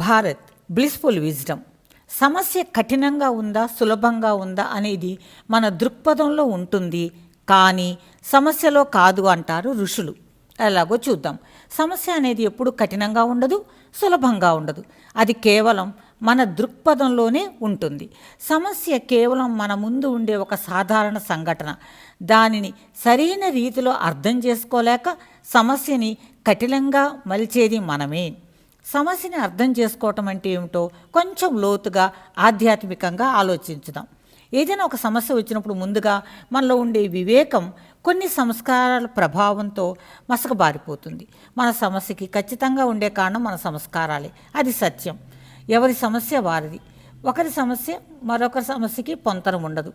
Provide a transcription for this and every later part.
Bharat blissful wisdom సమస్య కఠినంగా ఉందా సులభంగా ఉందా అనేది మన దృక్పథంలో ఉంటుంది. కానీ సమస్యలో కాదు అంటారు ఋషులు. ఎలాగో చూద్దాం. సమస్య అనేది ఎప్పుడు కఠినంగా ఉండదు సులభంగా ఉండదు. అది కేవలం మన దృక్పథంలోనే ఉంటుంది. సమస్య కేవలం మన ముందు ఉండే ఒక సాధారణ సంఘటన. దానిని సరైన రీతిలో అర్థం చేసుకోలేక సమస్యని కఠినంగా మలిచేది మనమే. సమస్యని అర్థం చేసుకోవటం అంటే ఏమిటో కొంచెం లోతుగా ఆధ్యాత్మికంగా ఆలోచించుదాం. ఏదైనా ఒక సమస్య వచ్చినప్పుడు ముందుగా మనలో ఉండే వివేకం కొన్ని సంస్కారాల ప్రభావంతో మసకబారిపోతుంది. మన సమస్యకి ఖచ్చితంగా ఉండే కారణం మన సంస్కారాలే. అది సత్యం. ఎవరి సమస్య వారిది. ఒకరి సమస్య మరొకరి సమస్యకి పొంతన ఉండదు.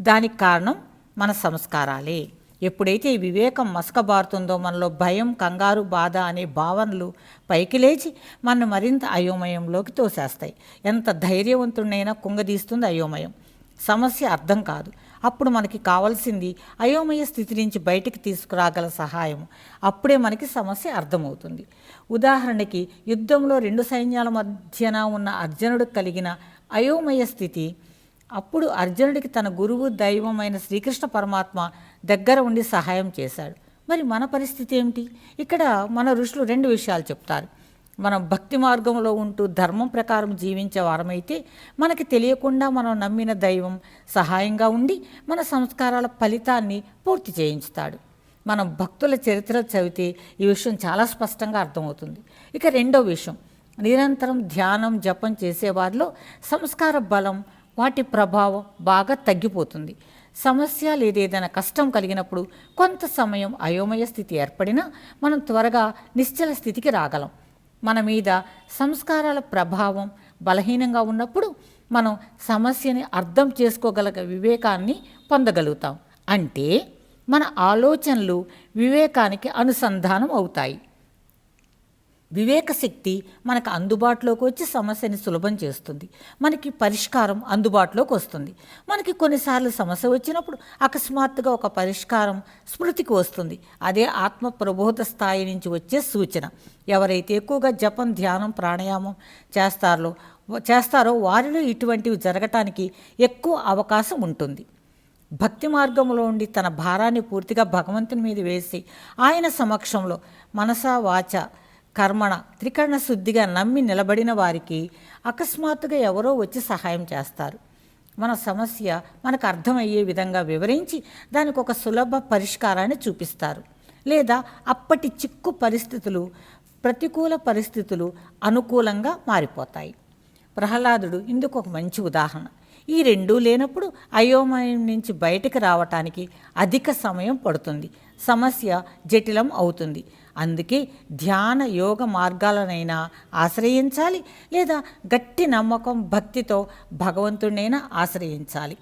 దానికి కారణం మన సంస్కారాలే. ఎప్పుడైతే ఈ వివేకం మసకబారుతుందో మనలో భయం కంగారు బాధ అనే భావనలు పైకి లేచి మన మరింత అయోమయంలోకి తోసేస్తాయి. ఎంత ధైర్యవంతుడైనా కుంగదీస్తుంది అయోమయం. సమస్య అర్థం కాదు. అప్పుడు మనకి కావాల్సింది అయోమయ స్థితి నుంచి బయటికి తీసుకురాగల సహాయం అప్పుడే మనకి సమస్య అర్థమవుతుంది. ఉదాహరణకి యుద్ధంలో రెండు సైన్యాల మధ్యన ఉన్న అర్జునుడికి కలిగిన అయోమయ స్థితి అప్పుడు అర్జునుడికి తన గురువు దైవమైన శ్రీకృష్ణ పరమాత్మ దగ్గర ఉండి సహాయం చేశాడు. మరి మన పరిస్థితి ఏమిటి? ఇక్కడ మన ఋషులు రెండు విషయాలు చెప్తారు. మనం భక్తి మార్గంలో ఉంటూ ధర్మం ప్రకారం జీవించే వారమైతే మనకి తెలియకుండా మనం నమ్మిన దైవం సహాయంగా ఉండి మన సంస్కారాల ఫలితాన్ని పూర్తి చేయించుతాడు. మనం భక్తుల చరిత్ర చదివితే ఈ విషయం చాలా స్పష్టంగా అర్థమవుతుంది. ఇక రెండో విషయం నిరంతరం ధ్యానం జపం చేసేవారిలో సంస్కార బలం వాటి ప్రభావం బాగా తగ్గిపోతుంది. సమస్య లేదా ఏదైనా కష్టం కలిగినప్పుడు కొంత సమయం అయోమయ స్థితి ఏర్పడినా మనం త్వరగా నిశ్చల స్థితికి రాగలం. మన మీద సంస్కారాల ప్రభావం బలహీనంగా ఉన్నప్పుడు మనం సమస్యని అర్థం చేసుకోగల వివేకాన్ని పొందగలుగుతాం. అంటే మన ఆలోచనలు వివేకానికి అనుసంధానం అవుతాయి. వివేకశక్తి మనకు అందుబాటులోకి వచ్చి సమస్యని సులభం చేస్తుంది. మనకి పరిష్కారం అందుబాటులోకి వస్తుంది. మనకి కొన్నిసార్లు సమస్య వచ్చినప్పుడు అకస్మాత్తుగా ఒక పరిష్కారం స్మృతికి వస్తుంది. అదే ఆత్మ ప్రబోధ స్థాయి నుంచి వచ్చే సూచన. ఎవరైతే ఎక్కువగా జపం ధ్యానం ప్రాణాయామం చేస్తారో చేస్తారో వారిలో ఇటువంటివి జరగటానికి ఎక్కువ అవకాశం ఉంటుంది. భక్తి మార్గంలో ఉండి తన భారాన్ని పూర్తిగా భగవంతుని మీద వేసి ఆయన సమక్షంలో మనసా వాచ కర్మణ త్రికరణ శుద్ధిగా నమ్మి నిలబడిన వారికి అకస్మాత్తుగా ఎవరో వచ్చి సహాయం చేస్తారు. మన సమస్య మనకు అర్థమయ్యే విధంగా వివరించి దానికి ఒక సులభ పరిష్కారాన్ని చూపిస్తారు. లేదా అప్పటి చిక్కు పరిస్థితులు ప్రతికూల పరిస్థితులు అనుకూలంగా మారిపోతాయి. ప్రహ్లాదుడు ఇందుకు ఒక మంచి ఉదాహరణ. ఈ రెండూ లేనప్పుడు అయోమయం నుంచి బయటకు రావటానికి అధిక సమయం పడుతుంది. సమస్య జటిలం అవుతుంది. అందుకే ధ్యాన యోగ మార్గాలనైనా ఆశ్రయించాలి లేదా గట్టి నమ్మకం భక్తితో భగవంతుడినైనా ఆశ్రయించాలి.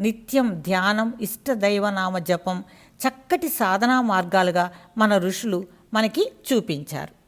నిత్యం ధ్యానం ఇష్ట దైవనామ జపం చక్కటి సాధనా మార్గాలుగా మన ఋషులు మనకి చూపించారు.